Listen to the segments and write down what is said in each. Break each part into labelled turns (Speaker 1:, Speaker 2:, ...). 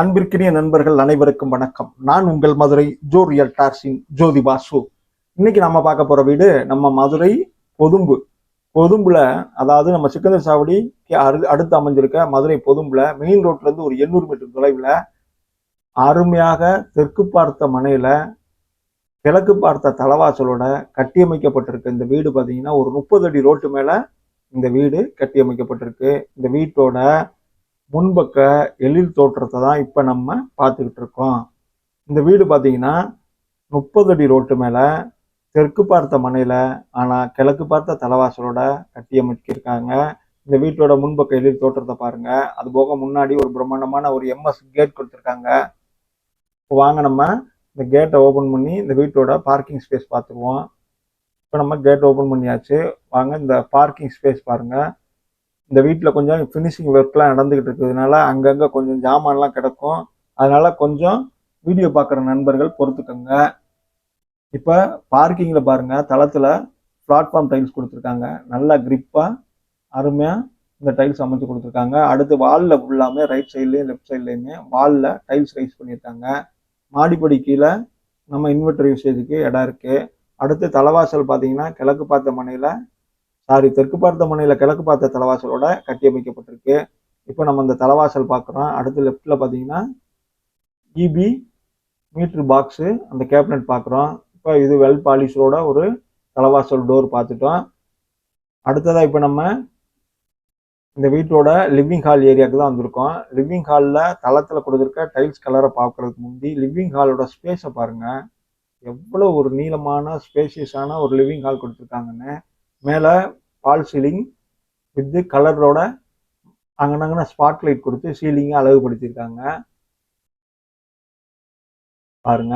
Speaker 1: அன்பிற்கினிய நண்பர்கள் அனைவருக்கும் வணக்கம். நான் உங்கள் மதுரை ஜோ ரியல் டார்ஸின் ஜோதி பாசு இன்னைக்கு நம்ம பார்க்க போற வீடு நம்ம மதுரை பொதும்பு. பொதும்புல அதாவது நம்ம சிக்கந்தர் சாவடி அடுத்து அமைஞ்சிருக்க மதுரை பொதும்புல மெயின் ரோட்ல இருந்து ஒரு எண்ணூறு மீட்டர் தொலைவில் அருமையாக தெற்கு பார்த்த மனையில கிழக்கு பார்த்த தலவாசலோட கட்டியமைக்கப்பட்டிருக்கு இந்த வீடு பார்த்தீங்கன்னா ஒரு முப்பது அடி ரோட்டு மேல இந்த வீடு கட்டியமைக்கப்பட்டிருக்கு. இந்த வீட்டோட முன்பக்க எழில் தோற்றத்தை தான் இப்போ நம்ம பார்த்துக்கிட்டு இருக்கோம். இந்த வீடு பார்த்தீங்கன்னா முப்பது அடி ரோட்டு மேலே தெற்கு பார்த்த மனையில் ஆனால் கிழக்கு பார்த்த தலைவாசலோட கட்டியமைக்கிருக்காங்க இந்த வீட்டோட முன்பக்க எழில் தோற்றத்தை பாருங்கள் அது போக முன்னாடி ஒரு பிரம்மாண்டமான ஒரு எம்எஸ் கேட் கொடுத்துருக்காங்க. இப்போ வாங்க நம்ம இந்த கேட்டை ஓப்பன் பண்ணி இந்த வீட்டோட பார்க்கிங் ஸ்பேஸ் பார்த்துருவோம் இப்போ நம்ம கேட் ஓப்பன் பண்ணியாச்சு. வாங்க இந்த பார்க்கிங் ஸ்பேஸ் பாருங்கள் இந்த வீட்டில் கொஞ்சம் ஃபினிஷிங் ஒர்க்லாம் நடந்துக்கிட்டு இருக்கிறதுனால அங்கங்கே கொஞ்சம் ஜாமான்லாம் கிடக்கும். அதனால் கொஞ்சம் வீடியோ பார்க்குற நண்பர்கள் பொறுத்துக்கோங்க. இப்போ பார்க்கிங்கில் பாருங்கள் தளத்தில் பிளாட்ஃபார்ம் டைல்ஸ் கொடுத்துருக்காங்க. நல்லா கிரிப்பாக அருமையாக இந்த டைல்ஸ் அமைச்சு கொடுத்துருக்காங்க. அடுத்து வாலில் ஃபுல்லாமே ரைட் சைட்லேயும் லெஃப்ட் சைட்லேயுமே வாலில் டைல்ஸ் ரைஸ் பண்ணியிருக்காங்க. மாடிப்படி கீழே நம்ம இன்வெர்டர் யூசேஜுக்கு இடம் இருக்குது அடுத்து தலைவாசல் பார்த்தீங்கன்னா கிழக்கு பார்த்த மனையில் சாரி தெற்கு பார்த்த முனையில் கிழக்கு பார்த்த தலைவாசலோட கட்டியமைக்கப்பட்டிருக்கு. இப்போ நம்ம இந்த தலைவாசல் பார்க்குறோம். அடுத்து லெஃப்டில் பார்த்தீங்கன்னா இபி மீட்ரு பாக்ஸு அந்த கேபினட் பார்க்குறோம். இப்போ இது வெல் பாலிஷோட ஒரு தலைவாசல் டோர் பார்த்துட்டோம். அடுத்ததாக இப்போ நம்ம இந்த வீட்டோட லிவிங் ஹால் ஏரியாவுக்கு தான் வந்திருக்கோம். லிவிங் ஹாலில் தளத்தில் கொடுத்துருக்க டைல்ஸ் கலரை பார்க்குறதுக்கு முந்தி லிவிங் ஹாலோட ஸ்பேஸை பாருங்கள் எவ்வளோ ஒரு நீளமான ஸ்பேஷியஸான ஒரு லிவிங் ஹால் கொடுத்துருக்காங்கன்னு. மேலே பால் சீலிங் வித்து கலரோட அங்கனங்கன ஸ்பாட் லைட் கொடுத்து சீலிங்கை அழகுபடுத்தியிருக்காங்க பாருங்க.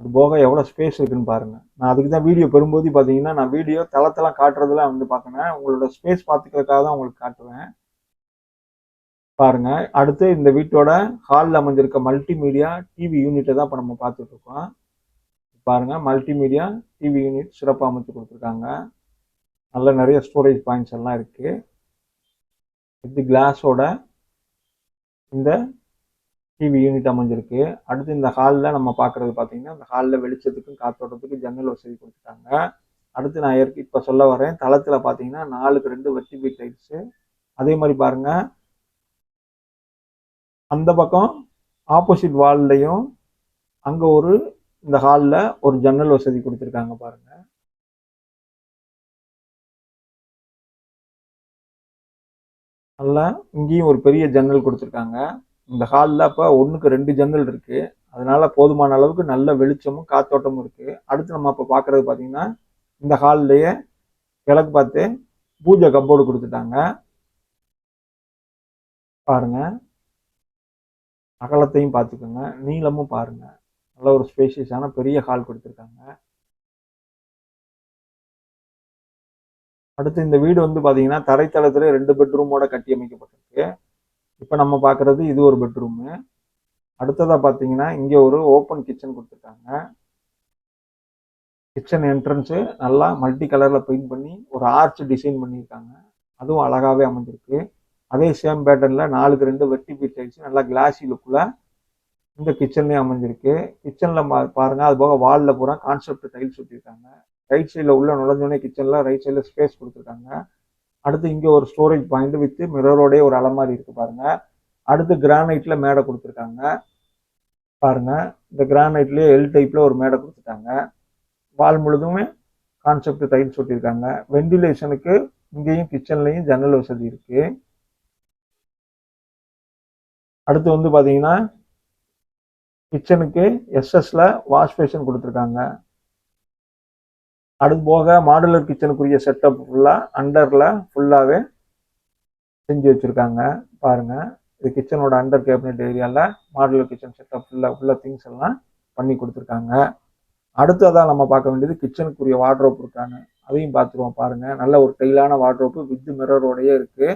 Speaker 1: அது போக எவ்வளோ ஸ்பேஸ் இருக்குன்னு பாருங்க. நான் அதுக்கு தான் வீடியோ பெறும்போது பார்த்தீங்கன்னா நான் வீடியோ தளத்தெல்லாம் காட்டுறதுலாம் வந்து பார்க்கணும் உங்களோட ஸ்பேஸ் பார்த்துக்கிறதுக்காக தான் உங்களுக்கு காட்டுவேன் பாருங்க. அடுத்து இந்த வீட்டோட ஹாலில் அமைஞ்சிருக்க மல்டிமீடியா டிவி யூனிட்டை தான் இப்போ நம்ம பார்த்துட்ருக்கோம் பாருங்க மல்டிமீடியா டிவி யூனிட் சிறப்பாக அமைச்சு கொடுத்துருக்காங்க. நல்ல நிறைய ஸ்டோரேஜ் பாயிண்ட்ஸ் எல்லாம் இருக்கு. இது கிளாஸோட இந்த டிவி யூனிட் அமைஞ்சிருக்கு. அடுத்து இந்த ஹாலில் நம்ம பார்க்குறது பார்த்தீங்கன்னா இந்த ஹாலில் வெளிச்சத்துக்கும் காத்தோட்டத்துக்கும் ஜன்னல் வசதி கொடுத்துருக்காங்க. அடுத்து நான் ஏற்க இப்போ சொல்ல வரேன் தளத்தில் பார்த்தீங்கன்னா நாலுக்கு ரெண்டு வெர்டிபி லைட்ஸு அதே மாதிரி பாருங்க. அந்த பக்கம் ஆப்போசிட் வால்லையும் அங்கே ஒரு இந்த ஹாலில் ஒரு ஜன்னல் வசதி கொடுத்துருக்காங்க பாருங்க. நல்லா இங்கேயும் ஒரு பெரிய ஜன்னல் கொடுத்துருக்காங்க. இந்த ஹாலில் அப்போ ஒன்றுக்கு ரெண்டு ஜன்னல் இருக்குது அதனால் போதுமான அளவுக்கு நல்ல வெளிச்சமும் காத்தோட்டமும் இருக்கு. அடுத்து நம்ம அப்போ பார்க்கறது பார்த்தீங்கன்னா இந்த ஹால்லையே கிழக்கு பார்த்து பூஜை கப்போர்டு கொடுத்துட்டாங்க. பாருங்க. அகலத்தையும் பார்த்துக்கோங்க. நீளமும் பாருங்கள் நல்ல ஒரு ஸ்பேஷியஸான பெரிய ஹால் கொடுத்துருக்காங்க. அடுத்து இந்த வீடு வந்து பார்த்தீங்கன்னா தரைத்தளத்தில் ரெண்டு பெட்ரூமோட கட்டி அமைக்கப்பட்டிருக்கு இப்போ நம்ம பார்க்குறது இது ஒரு பெட்ரூமு. அடுத்ததாக பார்த்தீங்கன்னா இங்கே ஒரு ஓப்பன் கிச்சன் கொடுத்துருக்காங்க. கிச்சன் என்ட்ரன்ஸு நல்லா மல்டி கலரில் பெயிண்ட் பண்ணி ஒரு ஆர்ச் டிசைன் பண்ணியிருக்காங்க. அதுவும் அழகாகவே அமைஞ்சிருக்கு. அதே சேம் பேட்டர்னில் நாலுக்கு ரெண்டு வெட்டி பீட் டைல்ஸ் நல்லா கிளாஸி லுக்கில் இந்த கிச்சன்லேயும் அமைஞ்சிருக்கு. கிச்சனில் பாருங்கள் அது போக வாலில் பூரா கான்செப்ட் டைல்ஸ் சுட்டிருக்காங்க ரைட் சைடில் உள்ள நுழைஞ்சோடனே கிச்சனில் ரைட் சைடில் ஸ்பேஸ் கொடுத்துருக்காங்க. அடுத்து இங்கே ஒரு ஸ்டோரேஜ் பாயிண்ட் வித்து மிரரோடைய ஒரு அலமாரி இருக்கு பாருங்க. அடுத்து கிரானைட்ல மேடை கொடுத்துருக்காங்க. பாருங்க இந்த கிரானைட்லேயே எல் டைப்ல ஒரு மேடை கொடுத்துட்டாங்க. வால் முழுதுமே கான்செப்ட் டைல்ஸ் ஒட்டியிருக்காங்க வெண்டிலேஷனுக்கு இங்கேயும் கிச்சன்லையும் ஜன்னல் வசதி இருக்கு. அடுத்து வந்து பார்த்தீங்கன்னா கிச்சனுக்கு எஸ்எஸ்ல வாஷ் பேஷன் கொடுத்துருக்காங்க. அடுத்து போக மாடுலர் கிச்சனுக்குரிய செட்டப் ஃபுல்லாக அண்டரில் ஃபுல்லாகவே செஞ்சு வச்சுருக்காங்க. பாருங்கள் இது கிச்சனோட அண்டர் கேபினெட் ஏரியாவில் மாடுலர் கிச்சன் செட்டப் ஃபுல்லாக ஃபுல்லாக திங்ஸ் எல்லாம் பண்ணி கொடுத்துருக்காங்க. அடுத்ததாக நம்ம பார்க்க வேண்டியது கிச்சனுக்குரிய வார்ட்ரோப் இருக்காங்க. அதையும் பார்த்துருவோம் பாருங்கள் நல்ல ஒரு டெய்லான வார்ட்ரோப்பு வித் மிரரோடையே இருக்குது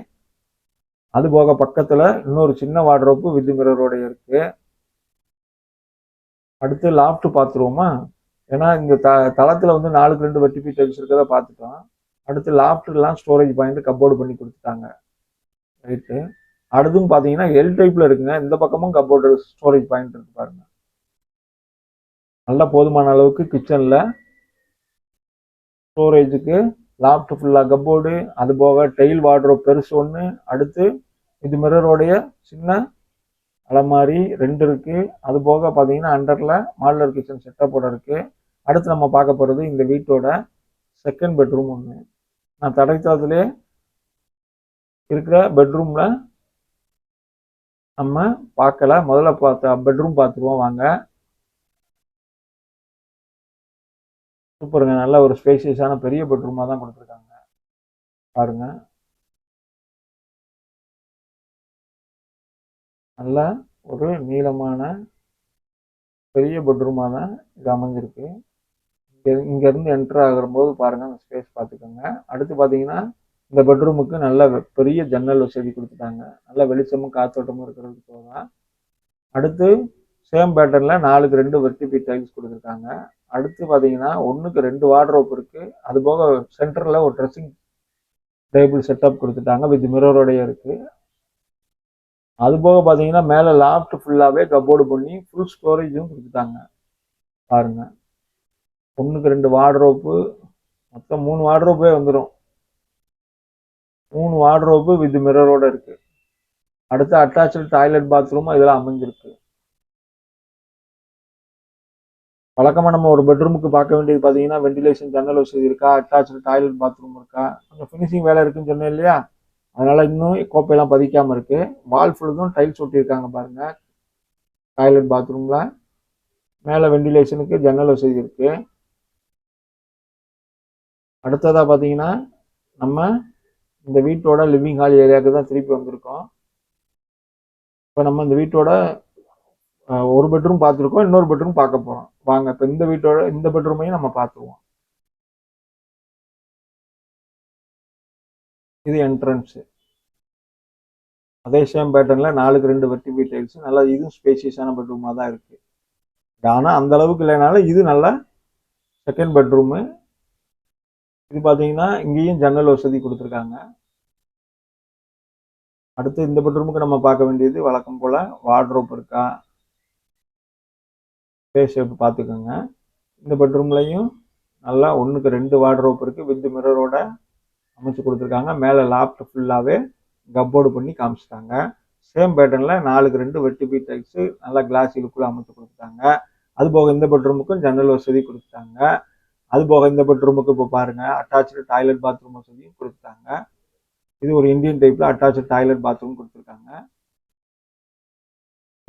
Speaker 1: அது போக பக்கத்தில் இன்னொரு சின்ன வார்ட்ரோப்பு வித் மிரரோடைய இருக்குது அடுத்து லாஃப்ட் பார்த்துருவோமா? ஏன்னா இந்த த தளத்தில் வந்து நாலுக்கு ரெண்டு வெட்டிபி டைல்ஸ் இருக்கிறத பார்த்துட்டோம். அடுத்து லாஃப்ட்லாம் ஸ்டோரேஜ் பாயிண்ட் கப்போர்டு பண்ணி கொடுத்துட்டாங்க. ரைட்டு அடுத்தும் பார்த்தீங்கன்னா எல் டைப்பில் இருக்குங்க. இந்த பக்கமும் கப்போர்டு ஸ்டோரேஜ் பாயிண்ட் இருக்கு பாருங்க. நல்லா போதுமான அளவுக்கு கிச்சனில் ஸ்டோரேஜுக்கு லாஃப்ட் ஃபுல்லாக கப்போர்டு அது போக டெயில் வார்ட்ரோப் பெருசு ஒன்று அடுத்து இது மிரரோடைய சின்ன அலமாரி ரெண்டு இருக்குது அது போக பார்த்தீங்கன்னா அண்டரில் மாடுலர் கிச்சன் செட்டப்போட இருக்குது அடுத்து நம்ம பார்க்க போகிறது இந்த வீட்டோட செகண்ட் பெட்ரூம் ஒன்று நான் தடைத்தளத்திலே இருக்கிற பெட்ரூமில் நம்ம பார்க்கல. முதல்ல பார்த்த பெட்ரூம் பார்த்துருவோம். வாங்க. சூப்பருங்க. நல்ல ஒரு ஸ்பேசியஸான பெரிய பெட்ரூமாக தான் கொடுத்துருக்காங்க. பாருங்கள் நல்லா ஒரு நீளமான பெரிய பெட்ரூமாக தான் இது அமைஞ்சிருக்கு. இங்கே இங்கேருந்து என்ட்ரு ஆகும்போது பாருங்கள் அந்த ஸ்பேஸ் பார்த்துக்கோங்க. அடுத்து பார்த்தீங்கன்னா இந்த பெட்ரூமுக்கு நல்ல பெரிய ஜன்னல் வசதி கொடுத்துட்டாங்க. நல்ல வெளிச்சமும் காத்தோட்டமும் இருக்கிறதுக்கு போக அடுத்து சேம் பேட்டர்னில் நாலுக்கு ரெண்டு வெர்டிபி டைல்ஸ் கொடுத்துருக்காங்க. அடுத்து பார்த்தீங்கன்னா ஒன்றுக்கு ரெண்டு வார்ட்ரோப் இருக்குது அது போக சென்டரில் ஒரு ட்ரெஸ்ஸிங் டேபிள் செட்டப் கொடுத்துட்டாங்க வித் மிரரோடைய இருக்குது அது போக பார்த்தீங்கன்னா மேலே லாஃப்ட் ஃபுல்லாகவே கப்போர்டு பண்ணி ஃபுல் ஸ்டோரேஜும் கொடுத்துட்டாங்க. பாருங்க. ஒன்றுக்கு ரெண்டு வார்ட்ரோப்பு மொத்தம் மூணு வார்ட்ரோப்பே வந்துடும் மூணு வார்ட்ரோப்பு வித் மிரரோட இருக்கு. அடுத்து அட்டாச்சு டாய்லெட் பாத்ரூம் இதெல்லாம் அமைஞ்சிருக்கு. வழக்கமாக நம்ம ஒரு பெட்ரூமுக்கு பார்க்க வேண்டியது பார்த்தீங்கன்னா வெண்டிலேஷன் ஜன்னல் வசதி இருக்கா? அட்டாச்சு டாய்லெட் பாத்ரூம் இருக்கா? அங்கே ஃபினிஷிங் வேலை இருக்குன்னு சொன்னேன் இல்லையா? அதனால இன்னும் கோப்பையெல்லாம் பதிக்காம இருக்கு. வால் ஃபுல்லும் டைல்ஸ் ஒட்டியிருக்காங்க பாருங்க. டாய்லெட் பாத்ரூம்ல மேலே வெண்டிலேஷனுக்கு ஜன்னல் வசதி இருக்கு. அடுத்ததா பார்த்தீங்கன்னா நம்ம இந்த வீட்டோட லிவிங் ஹால் ஏரியாவுக்கு தான் திருப்பி வந்திருக்கோம். இப்போ நம்ம இந்த வீட்டோட ஒரு பெட்ரூம் பார்த்துருக்கோம் இன்னொரு பெட்ரூம் பார்க்க போகிறோம் வாங்க இப்போ இந்த வீட்டோட இந்த பெட்ரூமையும் நம்ம பார்த்துருவோம். இது என்ட்ரன்ஸு அதே சேம் பேட்டர்னில் நாலுக்கு ரெண்டு வெர்டிபி டைல்ஸ் நல்லா இதுவும் ஸ்பேசியஸான பெட்ரூமாக தான் இருக்குது ஆனால் அந்த அளவுக்கு இல்லைனாலும் இது நல்ல செகண்ட் பெட்ரூமு இது பார்த்தீங்கன்னா இங்கேயும் ஜன்னல் வசதி கொடுத்துருக்காங்க. அடுத்து இந்த பெட்ரூமுக்கு நம்ம பார்க்க வேண்டியது வழக்கம் போல் வார்ட்ரோப் இருக்கா? ஸ்பேஸ் ஷேப் பார்த்துக்கோங்க. இந்த பெட்ரூம்லையும் நல்லா ஒன்றுக்கு ரெண்டு வார்ட்ரோப் இருக்குது வித் மிரரோட அமைச்சு கொடுத்துருக்காங்க. மேலே லாப்ட் ஃபுல்லாகவே கப்போர்டு பண்ணி காமிச்சிட்டாங்க. சேம் பேட்டர்னில் நாலுக்கு ரெண்டு வெட்டிபி டைல்ஸு நல்லா கிளாஸ் இழுக்குள்ளே அமைச்சு கொடுத்துட்டாங்க. அது போக இந்த பெட்ரூமுக்கும் ஜன்னல் வசதி கொடுத்துட்டாங்க. அது போக இந்த பெட்ரூமுக்கு இப்போ பாருங்கள் அட்டாச்சு டாய்லெட் பாத்ரூம் வசதியும் கொடுத்துட்டாங்க. இது ஒரு இந்தியன் டைப்பில் அட்டாச்சு டாய்லெட் பாத்ரூம் கொடுத்துருக்காங்க.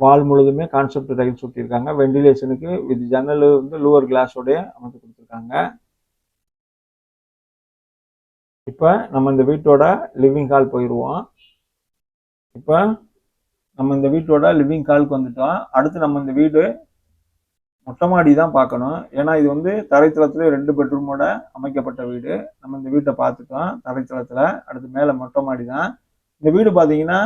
Speaker 1: வால் முழுதுமே கான்செப்ட் டைல்ஸ் ஒட்டியிருக்காங்க. வெண்டிலேஷனுக்கு வித் ஜன்னல் வந்து லூவர் கிளாஸோடய அமைச்சு கொடுத்துருக்காங்க. இப்போ நம்ம இந்த வீட்டோட லிவிங் ஹால் போயிடுவோம் இப்போ நம்ம இந்த வீட்டோட லிவிங் ஹாலுக்கு வந்துட்டோம். அடுத்து நம்ம இந்த வீடு மொட்டை மாடி தான் பார்க்கணும். ஏன்னா இது வந்து தரைத்தளத்தில் ரெண்டு பெட்ரூமோட அமைக்கப்பட்ட வீடு. நம்ம இந்த வீட்டை பார்த்துட்டோம். தரைத்தளத்தில் அடுத்து மேலே மொட்டை மாடி தான். இந்த வீடு பார்த்தீங்கன்னா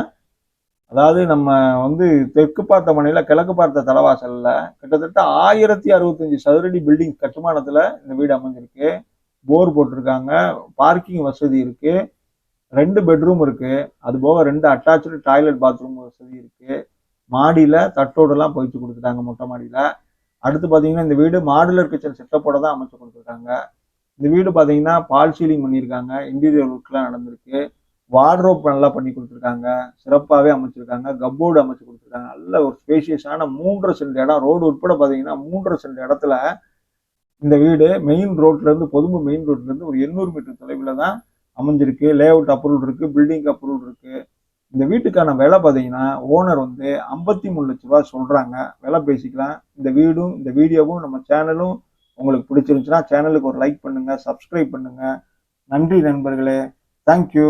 Speaker 1: அதாவது நம்ம வந்து தெற்கு பார்த்த மனையில் கிழக்கு பார்த்த தலைவாசலில் கிட்டத்தட்ட ஆயிரத்தி அறுபத்தஞ்சு சதுரடி பில்டிங் கட்டுமானத்தில் இந்த வீடு அமைஞ்சிருக்கு. போர் போட்டிருக்காங்க. பார்க்கிங் வசதி இருக்கு. ரெண்டு பெட்ரூம் இருக்கு. அது போக ரெண்டு அட்டாச்சு டாய்லெட் பாத்ரூம் வசதி இருக்கு. மாடியில தட்டோடெல்லாம் போயிட்டு கொடுத்துட்டாங்க மொட்டை மாடியில. அடுத்து பார்த்தீங்கன்னா இந்த வீடு மாடுலர் கிச்சன் செட்டப்போட தான் அமைச்சு கொடுத்துருக்காங்க. இந்த வீடு பார்த்தீங்கன்னா பால் சீலிங் பண்ணியிருக்காங்க. இன்டீரியர் ஒர்க்லாம் நடந்திருக்கு. வார்ட்ரோப் நல்லா பண்ணி கொடுத்துருக்காங்க. சிறப்பாகவே அமைச்சிருக்காங்க. கப்போர்டு அமைச்சு கொடுத்துருக்காங்க. நல்ல ஒரு ஸ்பேஷியஸான மூன்றரை சென்ட் இடம். ரோடு உட்பட பார்த்தீங்கன்னா மூன்றரை சென்ட் இடத்துல இந்த வீடு மெயின் ரோட்லேருந்து பொதும்பு மெயின் ரோட்லேருந்து ஒரு எண்ணூறு மீட்டர் தொலைவில் தான் அமைஞ்சிருக்கு. லே அவுட் அப்ரூவல் இருக்குது பில்டிங் அப்ரூவல் இருக்குது இந்த வீட்டுக்கான விலை பார்த்தீங்கன்னா ஓனர் வந்து ஐம்பத்தி மூணு லட்ச ரூபா சொல்கிறாங்க விலை பேசிக்கலாம். இந்த வீடும் இந்த வீடியோவும் நம்ம சேனலும் உங்களுக்கு பிடிச்சிருந்துச்சுன்னா சேனலுக்கு ஒரு லைக் பண்ணுங்கள் சப்ஸ்கிரைப் பண்ணுங்கள் நன்றி நண்பர்களே. தேங்க்யூ